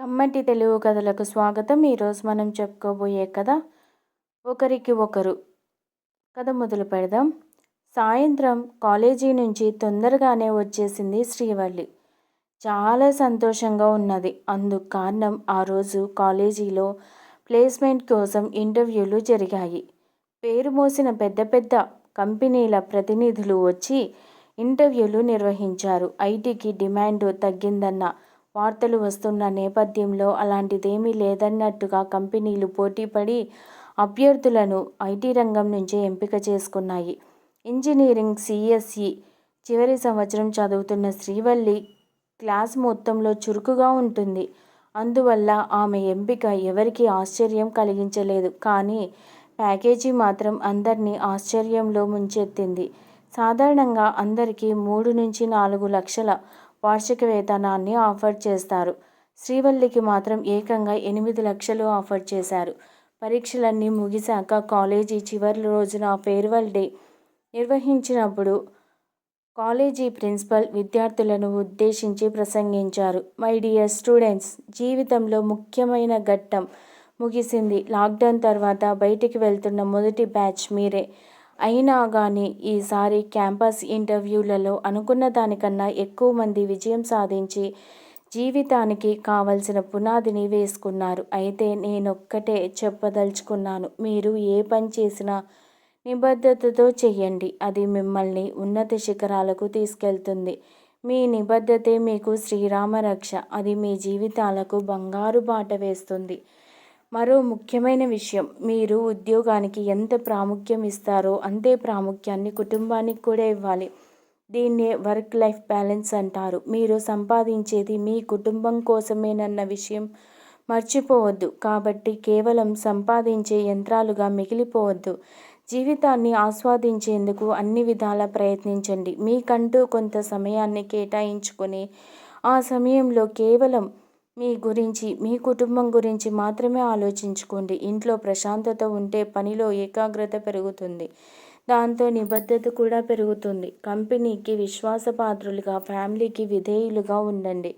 కమ్మటి తెలుగు కథలకు స్వాగతం. ఈరోజు మనం చెప్పుకోబోయే కథ ఒకరికి ఒకరు. కథ మొదలు పెడదాం. సాయంత్రం కాలేజీ నుంచి తొందరగానే వచ్చేసింది శ్రీవల్లి. చాలా సంతోషంగా ఉన్నది. అందుకు కారణం ఆ రోజు కాలేజీలో ప్లేస్మెంట్ కోసం ఇంటర్వ్యూలు జరిగాయి. పేరు మోసిన పెద్ద పెద్ద కంపెనీల ప్రతినిధులు వచ్చి ఇంటర్వ్యూలు నిర్వహించారు. ఐటీకి డిమాండ్ తగ్గిందన్న వార్తలు వస్తున్న నేపథ్యంలో అలాంటిదేమీ లేదన్నట్టుగా కంపెనీలు పోటీపడి అభ్యర్థులను ఐటీ రంగం నుంచే ఎంపిక చేసుకున్నాయి. ఇంజనీరింగ్ సిఎస్ఈ చివరి సంవత్సరం చదువుతున్న శ్రీవల్లి క్లాస్ మొత్తంలో చురుకుగా ఉంటుంది. అందువల్ల ఆమె ఎంపిక ఎవరికీ ఆశ్చర్యం కలిగించలేదు. కానీ ప్యాకేజీ మాత్రం అందరినీ ఆశ్చర్యంలో ముంచెత్తింది. సాధారణంగా అందరికీ మూడు నుంచి నాలుగు లక్షల వార్షిక వేతనాన్ని ఆఫర్ చేస్తారు. శ్రీవల్లికి మాత్రం ఏకంగా ఎనిమిది లక్షలు ఆఫర్ చేశారు. పరీక్షలన్నీ ముగిశాక కాలేజీ చివరి రోజున ఫేర్వెల్ డే నిర్వహించినప్పుడు కాలేజీ ప్రిన్సిపల్ విద్యార్థులను ఉద్దేశించి ప్రసంగించారు. మై డియర్ స్టూడెంట్స్ జీవితంలో ముఖ్యమైన ఘట్టం ముగిసింది. లాక్డౌన్ తర్వాత బయటికి వెళ్తున్న మొదటి బ్యాచ్ మీరే. అయినా కానీ ఈసారి క్యాంపస్ ఇంటర్వ్యూలలో అనుకున్న దానికన్నా ఎక్కువ మంది విజయం సాధించి జీవితానికి కావలసిన పునాదిని వేసుకున్నారు. అయితే నేనొక్కటే చెప్పదలుచుకున్నాను. మీరు ఏ పని చేసినా నిబద్ధతతో చెయ్యండి అది మిమ్మల్ని ఉన్నత శిఖరాలకు తీసుకెళ్తుంది. మీ నిబద్ధతే మీకు శ్రీరామ రక్ష అది మీ జీవితాలకు బంగారు బాట వేస్తుంది. మరో ముఖ్యమైన విషయం. మీరు ఉద్యోగానికి ఎంత ప్రాముఖ్యం ఇస్తారో అంతే ప్రాముఖ్యాన్ని కుటుంబానికి కూడా ఇవ్వాలి. దీన్నే వర్క్ లైఫ్ బ్యాలెన్స్ అంటారు. మీరు సంపాదించేది మీ కుటుంబం కోసమేనన్న విషయం మర్చిపోవద్దు. కాబట్టి కేవలం సంపాదించే యంత్రాలుగా మిగిలిపోవద్దు. జీవితాన్ని ఆస్వాదించేందుకు అన్ని విధాలా ప్రయత్నించండి. మీకంటూ కొంత సమయాన్ని కేటాయించుకొని ఆ సమయంలో కేవలం మీ గురించి మీ కుటుంబం గురించి మాత్రమే ఆలోచించుకోండి. ఇంట్లో ప్రశాంతత ఉంటే పనిలో ఏకాగ్రత పెరుగుతుంది. దాంతో నిబద్ధత కూడా పెరుగుతుంది. కంపెనీకి విశ్వాసపాత్రులుగా ఫ్యామిలీకి విధేయులుగా ఉండండి.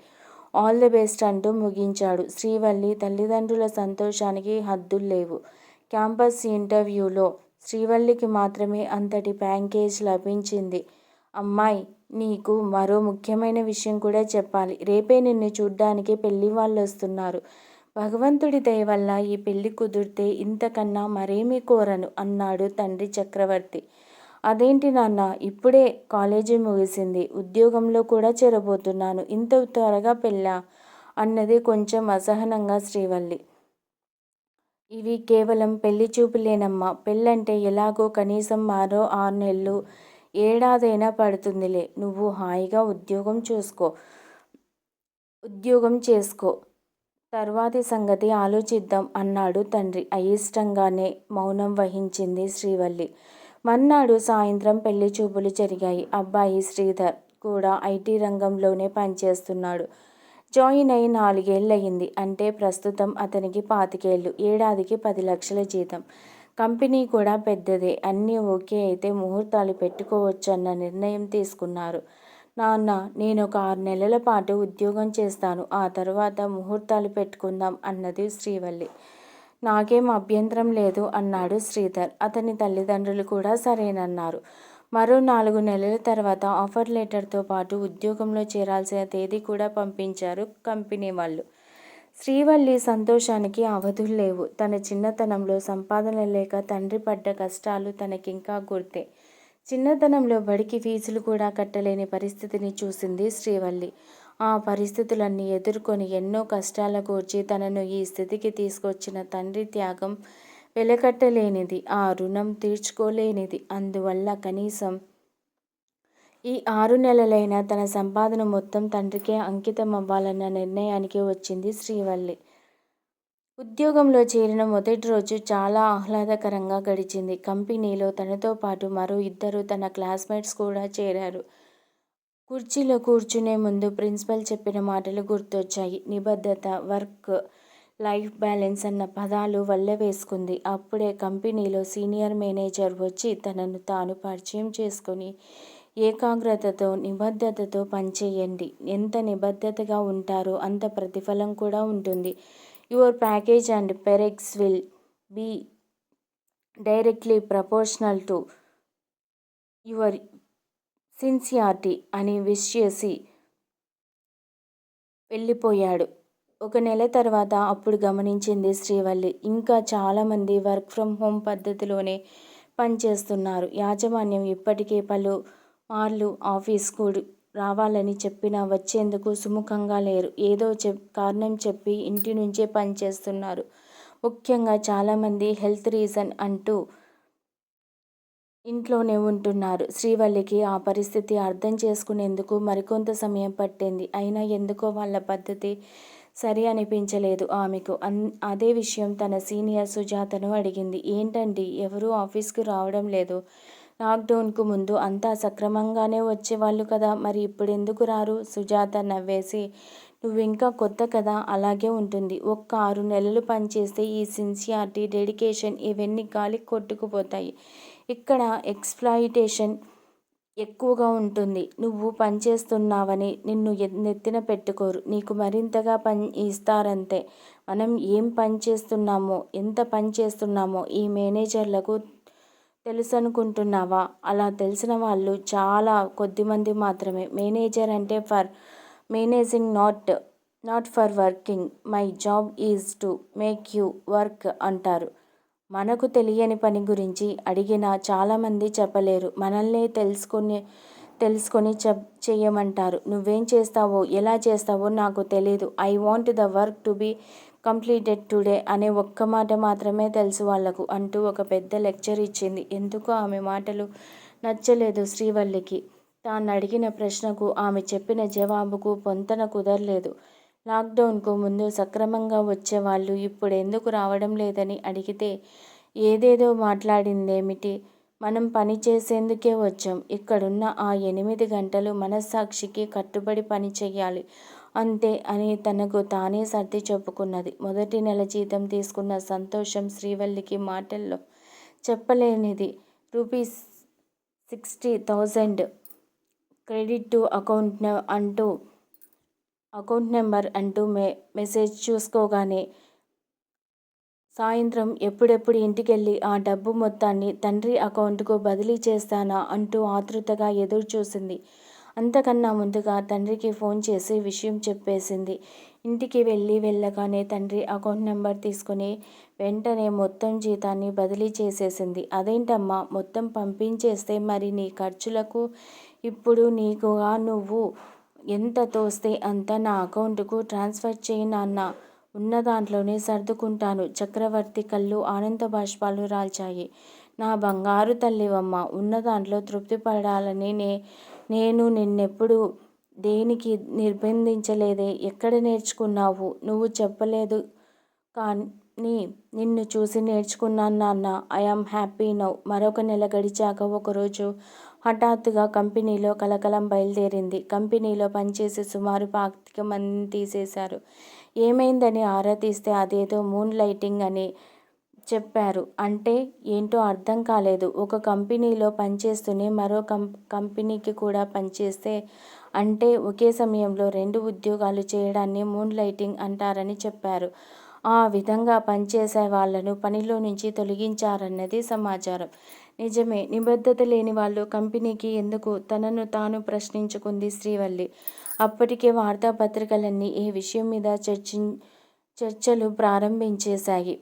ఆల్ ది బెస్ట్ అంటూ ముగించాడు. శ్రీవల్లి తల్లిదండ్రుల సంతోషానికి హద్దులు లేవు. క్యాంపస్ ఇంటర్వ్యూలో శ్రీవల్లికి మాత్రమే అంతటి ప్యాకేజ్ లభించింది. అమ్మాయి నీకు మరో ముఖ్యమైన విషయం కూడా చెప్పాలి. రేపే నిన్ను చూడ్డానికి పెళ్ళి వాళ్ళు వస్తున్నారు భగవంతుడి దయ వల్ల ఈ పెళ్ళి కుదిరితే ఇంతకన్నా మరేమీ కోరను అన్నాడు తండ్రి చక్రవర్తి. అదేంటి నాన్న ఇప్పుడే కాలేజీ ముగిసింది. ఉద్యోగంలో కూడా చేరబోతున్నాను. ఇంత త్వరగా పెళ్ళా? అన్నది కొంచెం అసహనంగా శ్రీవల్లి. ఇవి కేవలం పెళ్ళి చూపులేనమ్మా. పెళ్ళంటే ఎలాగో కనీసం మరో ఆరు నెలలు ఏడాదైనా పడుతుందిలే. నువ్వు హాయిగా ఉద్యోగం చూసుకో. ఉద్యోగం చేసుకో. తర్వాతి సంగతి ఆలోచిద్దాం అన్నాడు తండ్రి. అయిష్టంగానే మౌనం వహించింది శ్రీవల్లి. మర్నాడు సాయంత్రం పెళ్ళి చూపులు జరిగాయి. అబ్బాయి శ్రీధర్ కూడా ఐటీ రంగంలోనే పనిచేస్తున్నాడు. జాయిన్ అయి నాలుగేళ్ళయింది. అంటే ప్రస్తుతం అతనికి పాతికేళ్ళు. ఏడాదికి పది లక్షల జీతం. కంపెనీ కూడా పెద్దదే. అన్నీ ఓకే అయితే ముహూర్తాలు పెట్టుకోవచ్చన్న నిర్ణయం తీసుకున్నారు. నాన్న నేను ఒక ఆరు నెలల పాటు ఉద్యోగం చేస్తాను. ఆ తర్వాత ముహూర్తాలు పెట్టుకుందాం అన్నది శ్రీవల్లి. నాకేం అభ్యంతరం లేదు అన్నాడు శ్రీధర్. అతని తల్లిదండ్రులు కూడా సరేనన్నారు. మరో నాలుగు నెలల తర్వాత ఆఫర్ లెటర్తో పాటు ఉద్యోగంలో చేరాల్సిన తేదీ కూడా పంపించారు కంపెనీ వాళ్ళు. శ్రీవల్లి సంతోషానికి అవధులు లేవు. తన చిన్నతనంలో సంపాదన లేక తండ్రి పడ్డ కష్టాలు తనకింకా గుర్తే. చిన్నతనంలో బడికి ఫీజులు కూడా కట్టలేని పరిస్థితిని చూసింది శ్రీవల్లి. ఆ పరిస్థితులన్నీ ఎదుర్కొని ఎన్నో కష్టాల కూర్చి తనను ఈ స్థితికి తీసుకొచ్చిన తండ్రి త్యాగం వెలకట్టలేనిది. ఆ రుణం తీర్చుకోలేనిది. అందువల్ల కనీసం ఈ ఆరు నెలలైన తన సంపాదన మొత్తం తండ్రికే అంకితం అవ్వాలన్న నిర్ణయానికి వచ్చింది శ్రీవల్లి. ఉద్యోగంలో చేరిన మొదటి రోజు చాలా ఆహ్లాదకరంగా గడిచింది. కంపెనీలో తనతో పాటు మరో ఇద్దరు తన క్లాస్మేట్స్ కూడా చేరారు. కుర్చీలో కూర్చునే ముందు ప్రిన్సిపల్ చెప్పిన మాటలు గుర్తొచ్చాయి. నిబద్ధత వర్క్ లైఫ్ బ్యాలెన్స్ అన్న పదాలు వల్ల వేసుకుంది. అప్పుడే కంపెనీలో సీనియర్ మేనేజర్ వచ్చి తనను తాను పరిచయం చేసుకొని ఏకాగ్రతతో నిబద్ధతతో పనిచేయండి. ఎంత నిబద్ధతగా ఉంటారో అంత ప్రతిఫలం కూడా ఉంటుంది. Your package and perks will be directly proportional to your sincerity అని విష్ చేసి వెళ్ళిపోయాడు. ఒక నెల తర్వాత అప్పుడు గమనించింది శ్రీవల్లి. ఇంకా చాలామంది వర్క్ ఫ్రమ్ హోమ్ పద్ధతిలోనే పనిచేస్తున్నారు. యాజమాన్యం ఇప్పటికే పలు మార్లు ఆఫీస్కు రావాలని చెప్పినా వచ్చేందుకు సుముఖంగా లేరు. ఏదో చెప్ కారణం చెప్పి ఇంటి నుంచే పనిచేస్తున్నారు ముఖ్యంగా చాలామంది హెల్త్ రీజన్ అంటూ ఇంట్లోనే ఉంటున్నారు. శ్రీవల్లికి ఆ పరిస్థితి అర్థం చేసుకునేందుకు మరికొంత సమయం పట్టింది. అయినా ఎందుకో వాళ్ళ పద్ధతి సరి అనిపించలేదు ఆమెకు. అన్ అదే విషయం తన సీనియర్ సుజాతను అడిగింది. ఏంటండి ఎవరూ ఆఫీస్కు రావడం లేదు. లాక్డౌన్కు ముందు అంతా సక్రమంగానే వచ్చేవాళ్ళు కదా. మరి ఇప్పుడు ఎందుకు రారు? సుజాత నవ్వేసి నువ్వు ఇంకా కొత్త కదా? అలాగే ఉంటుంది. ఒక్క ఆరు నెలలు పనిచేస్తే ఈ సిన్సియారిటీ డెడికేషన్ ఇవన్నీ గాలికి కొట్టుకుపోతాయి. ఇక్కడ ఎక్స్ప్లాయిటేషన్ ఎక్కువగా ఉంటుంది. నువ్వు పనిచేస్తున్నావని నిన్ను నెత్తిన పెట్టుకోరు. నీకు మరింతగా పని ఇస్తారంతే. మనం ఏం పని చేస్తున్నామో ఎంత పని చేస్తున్నామో ఈ మేనేజర్లకు తెలుసు అనుకుంటున్నావా అలా తెలిసిన వాళ్ళు చాలా కొద్దిమంది మాత్రమే. మేనేజర్ అంటే for managing not not for working. My job is to make you work అంటారు. మనకు తెలియని పని గురించి అడిగినా చాలామంది చెప్పలేరు. మనల్నే తెలుసుకునే తెలుసుకొని చెప్ చేయమంటారు. నువ్వేం చేస్తావో ఎలా చేస్తావో నాకు తెలియదు I want the work to be completed today అనే ఒక్క మాట మాత్రమే తెలుసు వాళ్ళకు అంటూ ఒక పెద్ద లెక్చర్ ఇచ్చింది. ఎందుకు ఆమె మాటలు నచ్చలేదు శ్రీవల్లికి? తాను అడిగిన ప్రశ్నకు ఆమె చెప్పిన జవాబుకు పొంతన కుదరలేదు. లాక్డౌన్కు ముందు సక్రమంగా వచ్చేవాళ్ళు ఇప్పుడు ఎందుకు రావడం లేదని అడిగితే ఏదేదో మాట్లాడిందేమిటి? మనం పని చేసేందుకే వచ్చాం. ఇక్కడున్న ఆ ఎనిమిది గంటలు మనస్సాక్షికి కట్టుబడి పని చేయాలి అంతే అని తనకు తానే సర్ది చెప్పుకున్నది. మొదటి నెల జీతం తీసుకున్న సంతోషం శ్రీవల్లికి మాటల్లో చెప్పలేనిది. Rupees sixty thousand credit to account అంటూ అకౌంట్ నెంబర్ అంటూ మె మెసేజ్ చూసుకోగానే సాయంత్రం ఎప్పుడెప్పుడు ఇంటికెళ్ళి ఆ డబ్బు మొత్తాన్ని తండ్రి అకౌంట్కు బదిలీ చేస్తానా అంటూ ఆతృతగా ఎదురు చూసింది అంతకన్నా ముందుగా తండ్రికి ఫోన్ చేసి విషయం చెప్పేసింది. ఇంటికి వెళ్ళి వెళ్ళగానే తండ్రి అకౌంట్ నెంబర్ తీసుకుని వెంటనే మొత్తం జీతాన్ని బదిలీ చేసేసింది. అదేంటమ్మా మొత్తం పంపించేస్తే మరి నీ ఖర్చులకు ఇప్పుడు నీకుగా నువ్వు ఎంత తోస్తే అంత నా అకౌంట్కు ట్రాన్స్ఫర్ చేయి నాన్న. ఉన్న దాంట్లోనే సర్దుకుంటాను. చక్రవర్తి కళ్ళు ఆనంద బాష్పాలు రాల్చాయి. నా బంగారు తల్లివమ్మ ఉన్న దాంట్లో తృప్తి పడాలని నే నేను నిన్నెప్పుడు దేనికి నిర్బంధించలేదే? ఎక్కడ నేర్చుకున్నావు? నువ్వు చెప్పలేదు కానీ నిన్ను చూసి నేర్చుకున్నాను నాన్న. I am happy now. మరొక నెల గడిచాక ఒకరోజు హఠాత్తుగా కంపెనీలో కలకలం బయలుదేరింది. కంపెనీలో పనిచేసే సుమారు పాతిక మందిని తీసేశారు. ఏమైందని ఆరా తీస్తే అదేదో మూన్ లైటింగ్ అని చెప్పారు. అంటే ఏంటో అర్థం కాలేదు. ఒక కంపెనీలో పనిచేస్తూనే మరో కం కంపెనీకి కూడా పనిచేస్తే అంటే ఒకే సమయంలో రెండు ఉద్యోగాలు చేయడాన్ని మూన్ లైటింగ్ అంటారని చెప్పారు. ఆ విధంగా పనిచేసే వాళ్ళను పనిలో నుంచి తొలగించారన్నది సమాచారం. నిజమే నిబద్ధత లేని వాళ్ళు కంపెనీకి ఎందుకు తనను తాను ప్రశ్నించుకుంది శ్రీవల్లి? అప్పటికే వార్తాపత్రికలన్నీ ఈ విషయం మీద చర్చి చర్చలు ప్రారంభించేశాయి.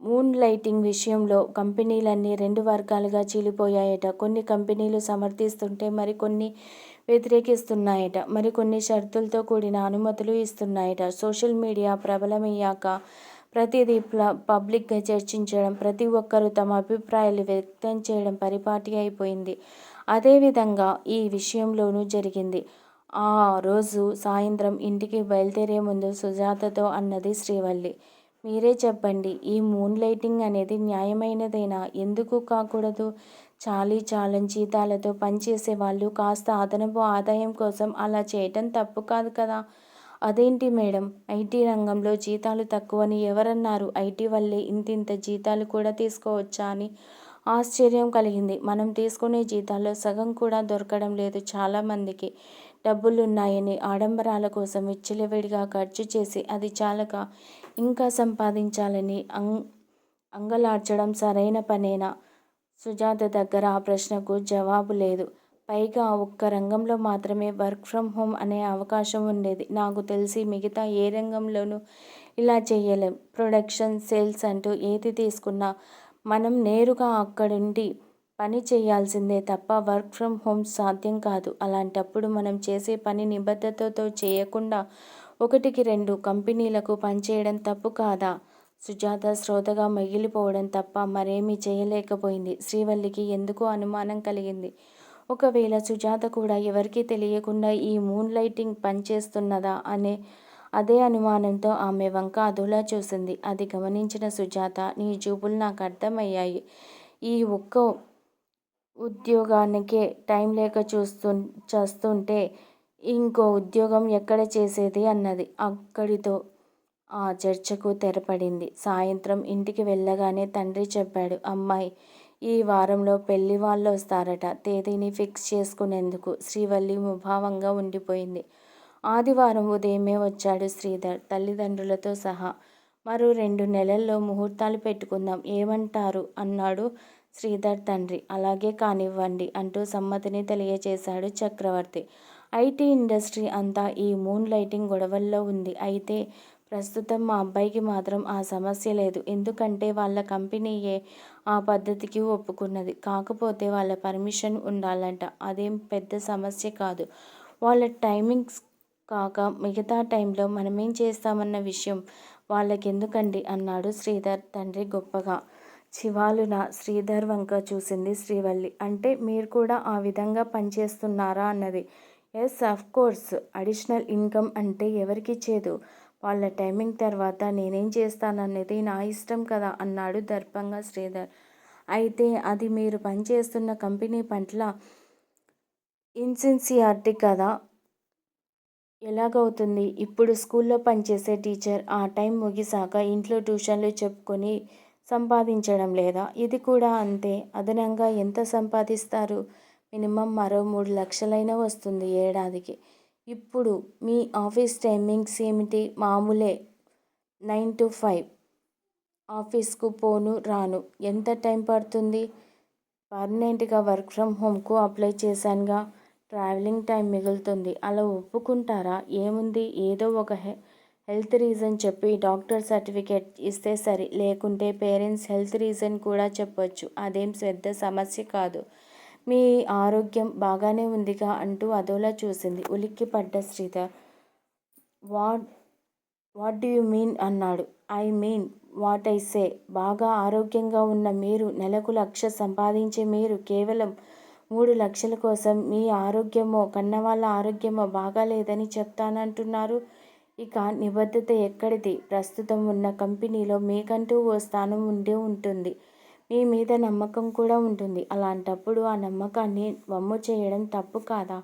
మూన్ లైటింగ్ విషయంలో కంపెనీలన్నీ రెండు వర్గాలుగా చీలిపోయాయట. కొన్ని కంపెనీలు సమర్థిస్తుంటే మరికొన్ని వ్యతిరేకిస్తున్నాయట. మరికొన్ని షరతులతో కూడిన అనుమతులు ఇస్తున్నాయట. సోషల్ మీడియా ప్రబలమయ్యాక ప్రతిదీ పబ్లిక్గా చర్చించడం ప్రతి ఒక్కరూ తమ అభిప్రాయాలు వ్యక్తం చేయడం పరిపాటి అయిపోయింది. అదేవిధంగా ఈ విషయంలోనూ జరిగింది. ఆ రోజు సాయంత్రం ఇంటికి బయలుదేరే ముందు సుజాతతో అన్నది శ్రీవల్లి. మీరే చెప్పండి. ఈ మూన్ లైటింగ్ అనేది న్యాయమైనదేనా? ఎందుకు కాకూడదు? చాలీ చాలని జీతాలతో పనిచేసే వాళ్ళు కాస్త అదనపు ఆదాయం కోసం అలా చేయటం తప్పు కాదు కదా? అదేంటి మేడం? ఐటీ రంగంలో జీతాలు తక్కువని ఎవరన్నారు? ఐటీ వల్లే ఇంతింత జీతాలు కూడా తీసుకోవచ్చా అని ఆశ్చర్యం కలిగింది. మనం తీసుకునే జీతాల్లో సగం కూడా దొరకడం లేదు చాలామందికి. డబ్బులున్నాయని ఆడంబరాల కోసం విచ్చలవిడిగా ఖర్చు చేసి అది చాలక ఇంకా సంపాదించాలని అం అంగలార్చడం సరైన పనేనా? సుజాత దగ్గర ఆ ప్రశ్నకు జవాబు లేదు. పైగా ఒక్క రంగంలో మాత్రమే వర్క్ ఫ్రమ్ హోమ్ అనే అవకాశం ఉండేది. నాకు తెలిసి మిగతా ఏ రంగంలోనూ ఇలా చేయలేం ప్రొడక్షన్ సేల్స్ అంటూ ఏది తీసుకున్నా మనం నేరుగా అక్కడుండి పని చేయాల్సిందే తప్ప వర్క్ ఫ్రమ్ హోమ్ సాధ్యం కాదు. అలాంటప్పుడు మనం చేసే పని నిబద్ధతతో చేయకుండా ఒకటికి రెండు కంపెనీలకు పనిచేయడం తప్పు కాదా? సుజాత శ్రోతగా మిగిలిపోవడం తప్ప మరేమీ చేయలేకపోయింది. శ్రీవల్లికి ఎందుకో అనుమానం కలిగింది. ఒకవేళ సుజాత కూడా ఎవరికీ తెలియకుండా ఈ మూన్ లైటింగ్ పనిచేస్తున్నదా అనే అదే అనుమానంతో ఆమె వంక అదోలా చూసింది. అది గమనించిన సుజాత నీ చూపులు నాకు అర్థమయ్యాయి. ఈ ఒక్క ఉద్యోగానికే టైం లేక చూస్తు చేస్తుంటే ఇంకో ఉద్యోగం ఎక్కడ చేసేది అన్నది అక్కడితో ఆ చర్చకు తెరపడింది. సాయంత్రం ఇంటికి వెళ్ళగానే తండ్రి చెప్పాడు అమ్మాయి ఈ వారంలో పెళ్ళి వాళ్ళు వస్తారట తేదీని ఫిక్స్ చేసుకునేందుకు శ్రీవల్లి ముభావంగా ఉండిపోయింది. ఆదివారం ఉదయమే వచ్చాడు శ్రీధర్. తల్లిదండ్రులతో సహా మరో రెండు నెలల్లో ముహూర్తాలు పెట్టుకుందాం ఏమంటారు? అన్నాడు శ్రీధర్ తండ్రి. అలాగే కానివ్వండి అంటూ సమ్మతిని తెలియచేశాడు చక్రవర్తి. ఐటీ ఇండస్ట్రీ అంతా ఈ మూన్ లైటింగ్ గొడవల్లో ఉంది. అయితే ప్రస్తుతం మా అబ్బాయికి మాత్రం ఆ సమస్య లేదు. ఎందుకంటే వాళ్ళ కంపెనీయే ఆ పద్ధతికి ఒప్పుకున్నది. కాకపోతే వాళ్ళ పర్మిషన్ ఉండాలంట. అదేం పెద్ద సమస్య కాదు. వాళ్ళ టైమింగ్స్ కాక మిగతా టైంలో మనమేం చేస్తామన్న విషయం వాళ్ళకెందుకండి అన్నాడు శ్రీధర్ తండ్రి గొప్పగా. చివాలున శ్రీధర్ వంక చూసింది శ్రీవల్లి. అంటే మీరు కూడా ఆ విధంగా పనిచేస్తున్నారా అన్నది. Yes of course. Additional income అంటే ఎవరికి చేదు. వాళ్ళ టైమింగ్ తర్వాత నేనేం చేస్తానన్నది నా ఇష్టం కదా అన్నాడు దర్పంగా శ్రీధర్. అయితే అది మీరు పనిచేస్తున్న కంపెనీ పట్ల ఇన్సిన్సియారిటీ కదా? ఎలాగవుతుంది? ఇప్పుడు స్కూల్లో పనిచేసే టీచర్ ఆ టైం ముగిసాక ఇంట్లో ట్యూషన్లు చెప్పుకొని సంపాదించడం లేదా? ఇది కూడా అంతే. అదనంగా ఎంత సంపాదిస్తారు? మినిమం మరో మూడు లక్షలైనా వస్తుంది ఏడాదికి. ఇప్పుడు మీ ఆఫీస్ టైమింగ్స్ ఏమిటి? మామూలే నైన్ టు ఫైవ్. ఆఫీస్కు పోను రాను. ఎంత టైం పడుతుంది? పర్మనెంట్గా వర్క్ ఫ్రమ్ హోమ్కు అప్లై చేశానుగా. ట్రావెలింగ్ టైం మిగులుతుంది. అలా ఒప్పుకుంటారా? ఏముంది? ఏదో ఒక హె హెల్త్ రీజన్ చెప్పి డాక్టర్ సర్టిఫికేట్ ఇస్తే సరి లేకుంటే పేరెంట్స్ హెల్త్ రీజన్ కూడా చెప్పొచ్చు. అదేం పెద్ద సమస్య కాదు. మీ ఆరోగ్యం బాగానే ఉందిగా అంటూ అదోలా చూసింది. ఉలిక్కి పడ్డ Sridhar what what do you mean అన్నాడు. I mean what I say. బాగా ఆరోగ్యంగా ఉన్న మీరు నెలకు లక్ష సంపాదించే మీరు కేవలం మూడు లక్షల కోసం మీ ఆరోగ్యమో కన్నవాళ్ళ ఆరోగ్యమో బాగాలేదని చెప్తానంటున్నారు. ఇక నిబద్ధత ఎక్కడిది? ప్రస్తుతం ఉన్న కంపెనీలో మీకంటూ ఓ స్థానం ఉండే ఉంటుంది. మీ మీద నమ్మకం కూడా ఉంటుంది. అలాంటప్పుడు ఆ నమ్మకాన్ని వమ్ము చేయడం తప్పు కాదా?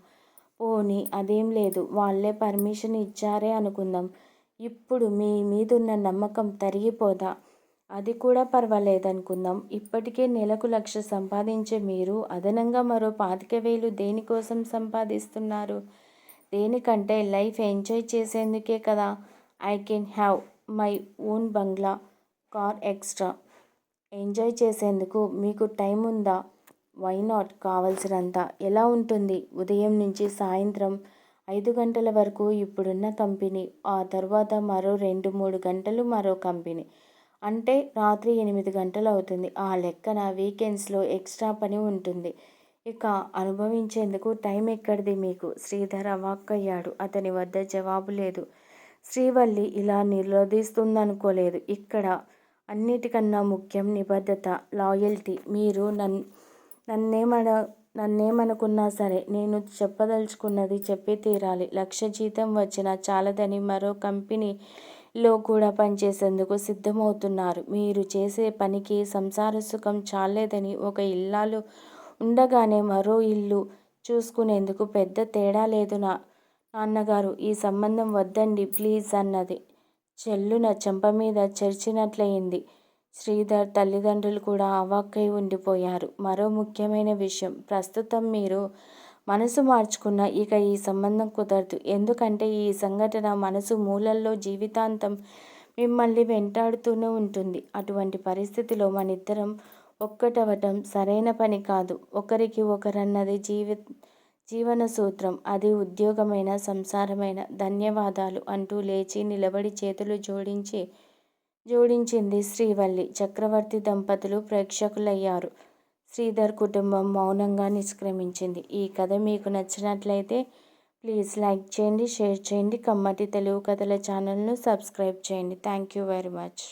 పోనీ అదేం లేదు. వాళ్ళే పర్మిషన్ ఇచ్చారే అనుకుందాం. ఇప్పుడు మీ మీదున్న నమ్మకం తరిగిపోదా? అది కూడా పర్వాలేదనుకుందాం. ఇప్పటికే నెలకు లక్ష సంపాదించే మీరు అదనంగా మరో పాతిక వేలు దేనికోసం సంపాదిస్తున్నారు? దేనికంటే లైఫ్ ఎంజాయ్ చేసేందుకే కదా I can have my own bungalow car extra. Enjoy చేసేందుకు మీకు టైం ఉందా? Why not? కావలసినంత. ఎలా ఉంటుంది? ఉదయం నుంచి సాయంత్రం ఐదు గంటల వరకు ఇప్పుడున్న కంపెనీ ఆ తర్వాత మరో రెండు మూడు గంటలు మరో కంపెనీ. అంటే రాత్రి ఎనిమిది గంటలు అవుతుంది. ఆ లెక్కన వీకెండ్స్లో ఎక్స్ట్రా పని ఉంటుంది. ఇక అనుభవించేందుకు టైం ఎక్కడిది మీకు? శ్రీధర్ అవాక్కయ్యాడు. అతని వద్ద జవాబు లేదు. శ్రీవల్లి ఇలా నిరోధిస్తుందనుకోలేదు ఇక్కడ అన్నిటికన్నా ముఖ్యం నిబద్ధత లాయల్టీ. మీరు నన్ నన్నేమన నన్నేమనుకున్నా సరే నేను చెప్పదలుచుకున్నది చెప్పి తీరాలి. లక్ష జీతం వచ్చినా చాలదని మరో కంపెనీలో కూడా పనిచేసేందుకు సిద్ధమవుతున్నారు. మీరు చేసే పనికి సంసార సుఖం చాలేదని ఒక ఇల్లాలు ఉండగానే మరో ఇల్లు చూసుకునేందుకు పెద్ద తేడా లేదు నా నాన్నగారు. ఈ సంబంధం వద్దండి ప్లీజ్ అన్నది. చెల్లున చెంప మీద చర్చినట్లయింది. శ్రీధర్ తల్లిదండ్రులు కూడా అవాక్కై ఉండిపోయారు. మరో ముఖ్యమైన విషయం ప్రస్తుతం మీరు మనసు మార్చుకున్న ఇక ఈ సంబంధం కుదరదు. ఎందుకంటే ఈ సంఘటన మనసు మూలల్లో జీవితాంతం మిమ్మల్ని వెంటాడుతూనే ఉంటుంది. అటువంటి పరిస్థితిలో మనిద్దరం ఒక్కటవటం సరైన పని కాదు. ఒకరికి ఒకరన్నది జీవి జీవన సూత్రం అది ఉద్యోగమైన సంసారమైన ధన్యవాదాలు అంటూ లేచి నిలబడి చేతులు జోడించి జోడించింది శ్రీవల్లి. చక్రవర్తి దంపతులు ప్రేక్షకులయ్యారు. శ్రీధర్ కుటుంబం మౌనంగా నిష్క్రమించింది. ఈ కథ మీకు నచ్చినట్లయితే ప్లీజ్ లైక్ చేయండి షేర్ చేయండి కమ్మటి తెలుగు కథల ఛానల్ను సబ్స్క్రైబ్ చేయండి. Thank you very much.